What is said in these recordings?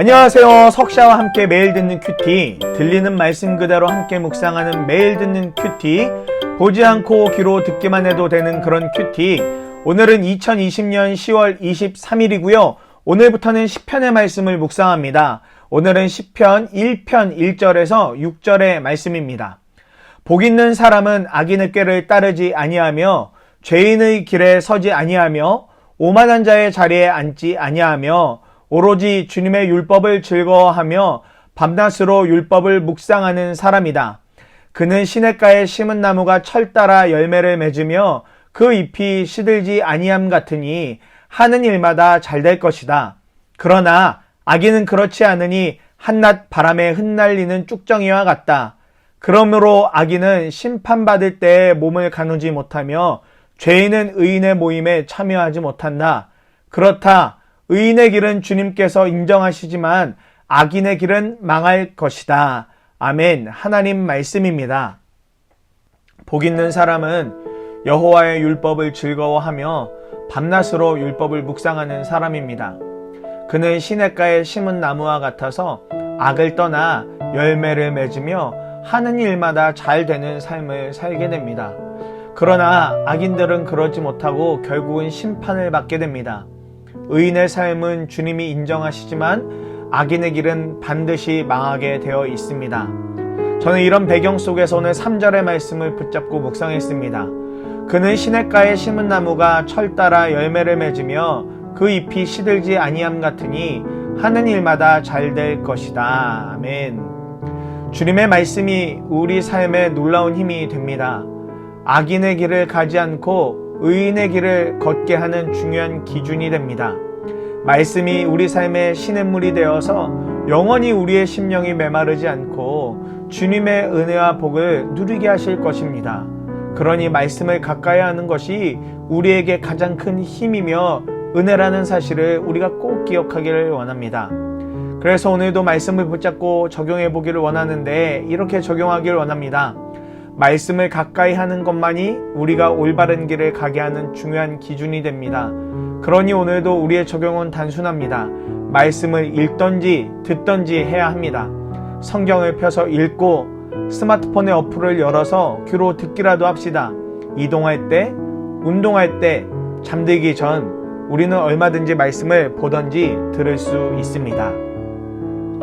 안녕하세요. 석샤와 함께 매일 듣는 큐티, 들리는 말씀 그대로 함께 묵상하는 매일 듣는 큐티, 보지 않고 귀로 듣기만 해도 되는 그런 큐티. 오늘은 2020년 10월 23일이고요. 오늘부터는 10편의 말씀을 묵상합니다. 오늘은 10편 1편 1절에서 6절의 말씀입니다. 복 있는 사람은 악인의 꾀를 따르지 아니하며 죄인의 길에 서지 아니하며 오만한 자의 자리에 앉지 아니하며 오로지 주님의 율법을 즐거워하며 밤낮으로 율법을 묵상하는 사람이다. 그는 시냇가에 심은 나무가 철 따라 열매를 맺으며 그 잎이 시들지 아니함 같으니 하는 일마다 잘 될 것이다. 그러나 악인은 그렇지 않으니 한낮 바람에 흩날리는 쭉정이와 같다. 그러므로 악인은 심판받을 때에 몸을 가누지 못하며 죄인은 의인의 모임에 참여하지 못한다. 그렇다. 의인의 길은 주님께서 인정하시지만 악인의 길은 망할 것이다. 아멘. 하나님 말씀입니다. 복 있는 사람은 여호와의 율법을 즐거워하며 밤낮으로 율법을 묵상하는 사람입니다. 그는 시냇가에 심은 나무와 같아서 악을 떠나 열매를 맺으며 하는 일마다 잘 되는 삶을 살게 됩니다. 그러나 악인들은 그러지 못하고 결국은 심판을 받게 됩니다. 의인의 삶은 주님이 인정하시지만 악인의 길은 반드시 망하게 되어 있습니다. 저는 이런 배경 속에서 오늘 3절의 말씀을 붙잡고 묵상했습니다. 그는 시냇가에 심은 나무가 철 따라 열매를 맺으며 그 잎이 시들지 아니함 같으니 하는 일마다 잘 될 것이다. 아멘. 주님의 말씀이 우리 삶에 놀라운 힘이 됩니다. 악인의 길을 가지 않고 의인의 길을 걷게 하는 중요한 기준이 됩니다. 말씀이 우리 삶의 시냇물이 되어서 영원히 우리의 심령이 메마르지 않고 주님의 은혜와 복을 누리게 하실 것입니다. 그러니 말씀을 가까이 하는 것이 우리에게 가장 큰 힘이며 은혜라는 사실을 우리가 꼭 기억하기를 원합니다. 그래서 오늘도 말씀을 붙잡고 적용해 보기를 원하는데 이렇게 적용하기를 원합니다. 말씀을 가까이 하는 것만이 우리가 올바른 길을 가게 하는 중요한 기준이 됩니다. 그러니 오늘도 우리의 적용은 단순합니다. 말씀을 읽던지 듣던지 해야 합니다. 성경을 펴서 읽고 스마트폰의 어플을 열어서 귀로 듣기라도 합시다. 이동할 때, 운동할 때, 잠들기 전 우리는 얼마든지 말씀을 보던지 들을 수 있습니다.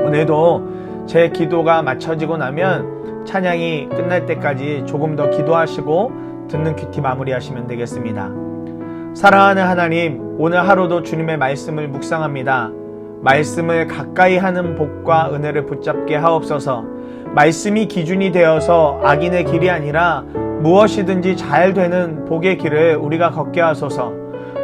오늘도 제 기도가 맞춰지고 나면 찬양이 끝날 때까지 조금 더 기도하시고 듣는 큐티 마무리하시면 되겠습니다. 사랑하는 하나님, 오늘 하루도 주님의 말씀을 묵상합니다. 말씀을 가까이 하는 복과 은혜를 붙잡게 하옵소서. 말씀이 기준이 되어서 악인의 길이 아니라 무엇이든지 잘 되는 복의 길을 우리가 걷게 하소서.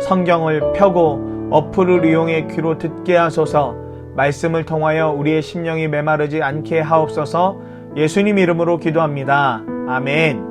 성경을 펴고 어플을 이용해 귀로 듣게 하소서. 말씀을 통하여 우리의 심령이 메마르지 않게 하옵소서. 예수님 이름으로 기도합니다. 아멘.